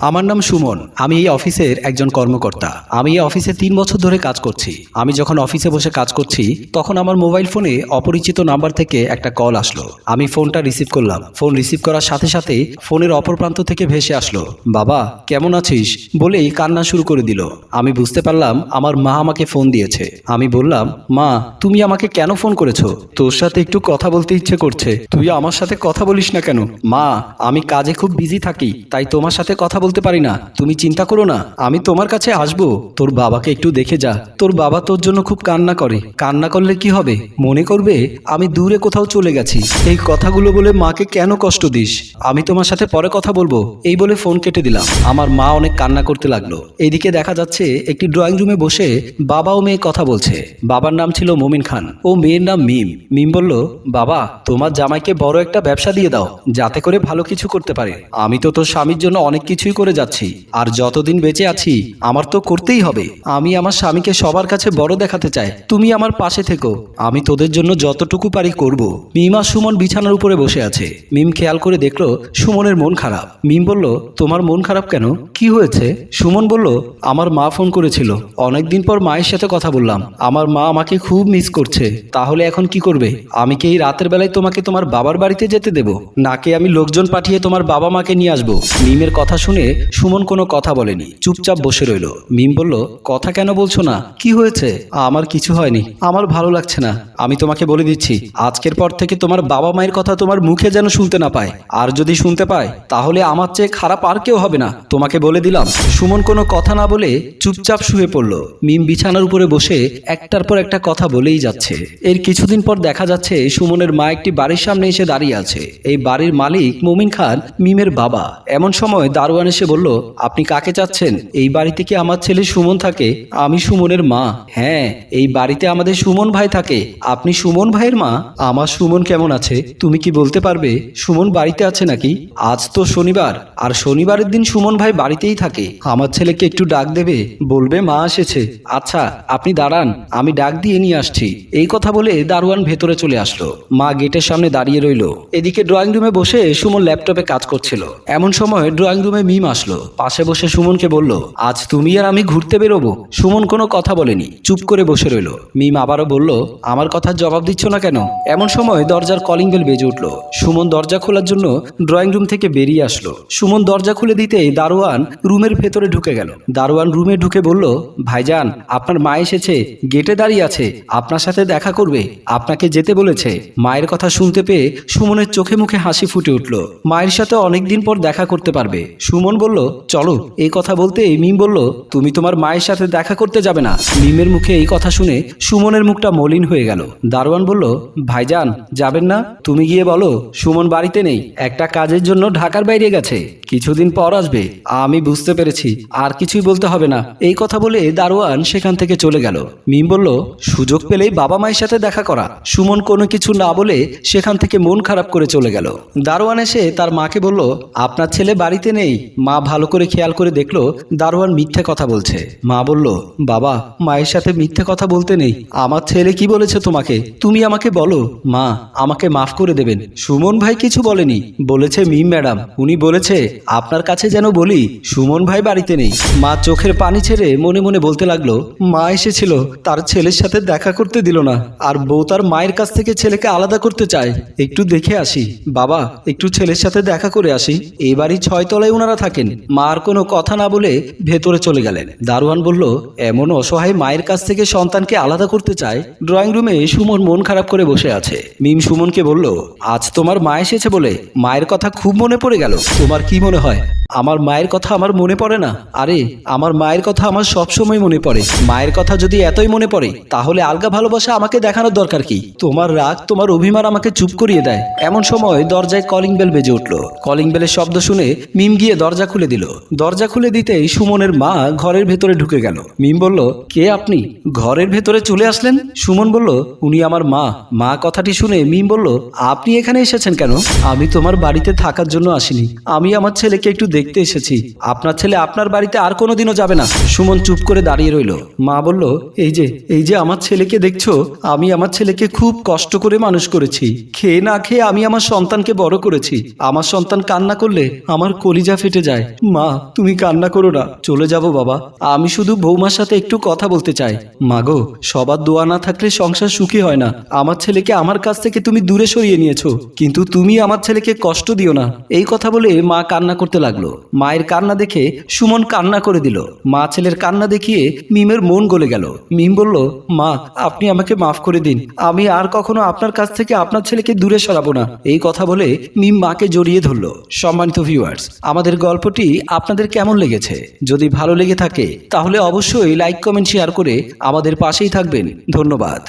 আমার নাম সুমন। আমি এই অফিসের একজন কর্মকর্তা। আমি এই অফিসে তিন বছর ধরে কাজ করছি। আমি যখন অফিসে বসে কাজ করছি, তখন আমার মোবাইল ফোনে অপরিচিত নাম্বার থেকে একটা কল আসলো। আমি ফোনটা রিসিভ করলাম। ফোন রিসিভ করার সাথে সাথে ফোনের অপর প্রান্ত থেকে ভেসে আসলো। বাবা, কেমন আছিস? বলেই কান্না শুরু করে দিল। আমি বুঝতে পারলাম আমার মা আমাকে ফোন দিয়েছে। আমি বললাম, মা, তুমি আমাকে কেন ফোন করেছ? তোর সাথে একটু কথা বলতে ইচ্ছে করছে। তুই আমার সাথে কথা বলিস না কেন? মা, আমি কাজে খুব বিজি থাকি, তাই তোমার সাথে কথা বলতে পারি না। তুমি চিন্তা করো না। আমি তোমার কাছে আসব। তোর বাবাকে একটু দেখে যা। তোর বাবা তোর জন্য খুব কান্না করে। কান্না করলে কি হবে? মনে করবে, আমি দূরে কোথাও চলে গেছি। এই কথাগুলো বলে মাকে কেন কষ্ট দিস? আমি তোমার সাথে পরে কথা বলব। এই বলে ফোন কেটে দিলাম। আমার মা অনেক কান্না করতে লাগল। এইদিকে দেখা যাচ্ছে, একটি ড্রয়িং রুমে বসে বাবা ও মেয়ে কথা বলছে। বাবার নাম ছিল মোমিন খান ও মেয়ের নাম মিম। মিম বলল, বাবা, তোমার জামাইকে বড় একটা ব্যবসা দিয়ে দাও। যাতে করে ভালো কিছু করতে পারে। আমি তো তোর স্বামীর জন্য অনেক কিছুই করে যাচ্ছি। আর যতদিন বেঁচে আছি, আমার তো করতেই হবে। আমি আমার স্বামীকে সবার কাছে বড় দেখাতে চাই। তুমি আমার পাশে থেকো। আমি তোদের জন্য যতটুকু পারি করব। মিমা সুমন বিছানার উপরে বসে আছে। মিম খেয়াল করে দেখল, সুমনের মন খারাপ। মিম বলল, তোমার মন খারাপ কেন? কি হয়েছে? সুমন বলল, আমার মা ফোন করেছিল। অনেকদিন পর মায়ের সাথে কথা বললাম। আমার মা আমাকে খুব মিস করছে। তাহলে এখন কি করবে? আমি কি এই রাতের বেলায় তোমাকে তোমার বাবার বাড়িতে যেতে দেব? নাকি আমি লোকজন পাঠিয়ে তোমার বাবা মাকে নিয়ে আসব? মিমের কথা শুনে সুমন কোনো কথা বলেনি, চুপচাপ বসে রইল। মিম বলল, কথা কেন বলছো না? কি হয়েছে? আমার কিছু হয়নি। আমার ভালো লাগছে না। আমি তোমাকে বলে দিচ্ছি, আজকের পর থেকে তোমার বাবা মায়ের কথা তোমার মুখে যেন শুনতে না পায়। আর যদি শুনতে পায়, তাহলে আমার চেয়ে খারাপ আর কেউ হবে না। তোমাকে বলে দিলাম। সুমন কোনো কথা না বলে চুপচাপ শুয়ে পড়ল। মিম বিছানার উপরে বসে একটার পর একটা কথা বলেই যাচ্ছে। এর কিছুদিন পর দেখা যাচ্ছে, সুমনের মা একটি বাড়ির সামনে এসে দাঁড়িয়ে আছে। এই বাড়ির মালিক মুমিন খান, মিমের বাবা। এমন সময় দারোয়ান এসে বলল, আপনি কাকে চাচ্ছেন? এই বাড়িতে কি আমার ছেলে সুমন থাকে? আমি সুমনের মা। হ্যাঁ এই বাড়িতে আমাদের সুমন ভাই থাকে। আপনি সুমন ভাইয়ের মা? আমার সুমন কেমন আছে? তুমি কি বলতে পারবে? সুমন বাড়িতে আছে নাকি? আজ তো শনিবার, আর শনিবারের দিন সুমন ভাই বাড়িতেই থাকে। আমার ছেলেকে একটু ডাক দেবে? বলবে, মা এসেছে। আচ্ছা আপনি দাঁড়ান, আমি ডাক দিয়ে নিয়ে আসছি। এই কথা বলে দারোয়ান ভেতরে চলে আসলো। মা গেটের সামনে দাঁড়িয়ে রইল। এদিকে ড্রয়িং রুমে বসে সুমন ল্যাপটপে কাজ করছিল। এমন সময় ড্রয়িং রুমে মিম আসলো। পাশে বসে সুমনকে বলল, আজ তুমি আর আমি ঘুরতে বেরোবো। সুমন কোনো কথা বলেনি, চুপ করে বসে রইল। মিম আবারও বলল, আমার কথার জবাব দিচ্ছ না কেন? এমন সময় দরজার কলিং বেল বেজে উঠল। সুমন দরজা খোলার জন্য ড্রয়িং রুম থেকে বেরিয়ে আসলো। সুমন দরজা খুলে দিতেই দারোয়ান রুমের ভেতরে ঢুকে গেল। দারোয়ান রুমে ঢুকে বলল, ভাইজান, আপনার মা এসেছে, গেটে দাঁড়িয়ে আছে, আপনার সাথে দেখা করবে, আপনাকে যেতে বলেছে। মায়ের কথা শুনতে পেয়ে সুমনের চোখে মুখে হাসি ফুটে উঠল। মায়ের সাথে অনেকদিন পর দেখা করতে পারবে। সুমন বলল, চলো। এই কথা বলতে মিম বলল, তুমি তোমার মায়ের সাথে দেখা করতে যাবে না। মিমের মুখে এই কথা শুনে সুমনের মুখটা মলিন হয়ে গেল। দারোয়ান বলল, ভাইজান, যাবেন না? তুমি গিয়ে বলো, সুমন বাড়িতে নেই। একটা কাজের জন্য ঢাকার বাইরে গেছে। কিছুদিন পর আসবে। আমি বুঝতে পেরেছি, আর কিছুই বলতে হবে না। এই কথা বলে দারোয়ান সেখান থেকে চলে গেল। মিম বলল, সুযোগ পেলেই বাবা মায়ের সাথে দেখা করা। সুমন কোনো কিছু না বলে সেখান থেকে মন খারাপ করে চলে গেল। দারোয়ান এসে তার মাকে বলল, আপনার ছেলে বাড়িতে নেই। মা ভালো করে খেয়াল করে দেখল দারোয়ান মিথ্যে কথা বলছে। মা বলল, বাবা, মায়ের সাথে মিথ্যে কথা বলতে নেই। আমার ছেলে কি বলেছে তোমাকে? তুমি আমাকে বলো। মা, আমাকে মাফ করে দেবেন। সুমন ভাই কিছু বলেনি। বলেছে, মিম ম্যাডাম, উনি বলেছে, আপনার কাছে যেন বলি, সুমন ভাই বাড়িতে নেই। মা চোখের পানি ছেড়ে মনে মনে বলতে লাগল, মা এসেছিল, তার ছেলের সাথে দেখা করতে দিল না, আর বউ তার মায়ের কাছ থেকে ছেলেকে আলাদা করতে চায়। একটু দেখে আসি। বাবা, একটু ছেলের সাথে দেখা করে আসি। বাড়ির ছয়তলায় ওনারা থাকেন। মা আর কোনো কথা না বলে ভেতরে চলে গেলেন। দারোয়ান বলল এমন অসহায় মায়ের কাছ থেকে সন্তানকে আলাদা করতে চায়? ড্রয়িং রুমে সুমন মন খারাপ করে বসে আছে। মিম সুমনকে বলল, আজ তোমার মা এসেছে বলে মায়ের কথা খুব মনে পড়ে গেল। তোমার কি মনে হয়? আমার মায়ের কথা আমার মনে পড়ে না? আরে, আমার মায়ের কথা আমার সব সময় মনে পড়ে। মায়ের কথা যদি এতই মনে পড়ে, তাহলে আলগা ভালোবাসা আমাকে দেখানোর দরকার কি? তোমার রাগ, তোমার অভিমান আমাকে চুপ করিয়ে দেয়। এমন সময় দরজায় কলিং বেল বেজে উঠল। কলিং বেলের শব্দ শুনে মিম গিয়ে দরজা খুলে দিল। দরজা খুলে দিতেই সুমনের মা ঘরের ভেতরে ঢুকে গেল। মিম বলল, কে আপনি? ঘরের ভেতরে চলে আসলেন? সুমন বলল, উনি আমার মা। মা কথাটি শুনে মিম বলল, আপনি এখানে এসেছেন কেন? আমি তোমার বাড়িতে থাকার জন্য আসিনি। আমি আমার ছেলেকে একটু দেখতে এসেছি। আপনার ছেলে আপনার বাড়িতে আর কোনোদিনও যাবে না। সুমন চুপ করে দাঁড়িয়ে রইল। মা বলল, এই যে এই যে আমার ছেলেকে দেখছ, আমি আমার ছেলেকে খুব কষ্ট করে মানুষ করেছি। খেয়ে না খেয়ে আমি আমার সন্তানকে বড় করেছি। আমার সন্তান কান্না করলে আমার কলিজা ফেটে যায়। মা, তুমি কান্না করো না। চলে যাব বাবা। আমি শুধু বৌমার সাথে একটু কথা বলতে চাই। মাগো সবার দোয়া না থাকলে সংসার সুখী হয় না। আমার ছেলেকে আমার কাছ থেকে তুমি দূরে সরিয়ে নিয়েছো। কিন্তু তুমি আমার ছেলেকে কষ্ট দিও না। এই কথা বলে মা কান্না করতে লাগল। মায়ের কান্না দেখে সুমন কান্না করে দিল। মা ছেলের কান্না দেখিয়ে মিমের মন গলে গেল। মিম বলল, মা, আপনি আমাকে মাফ করে দিন। আমি আর কখনো আপনার কাছ থেকে আপনার ছেলেকে দূরে সরাবো না। এই কথা বলে মিম মাকে জড়িয়ে ধরলো। সম্মানিত ভিউয়ার্স আমাদের গল্পটি আপনাদের কেমন লেগেছে? যদি ভালো লেগে থাকে, তাহলে অবশ্যই লাইক কমেন্ট শেয়ার করে আমাদের পাশেই থাকবেন। ধন্যবাদ।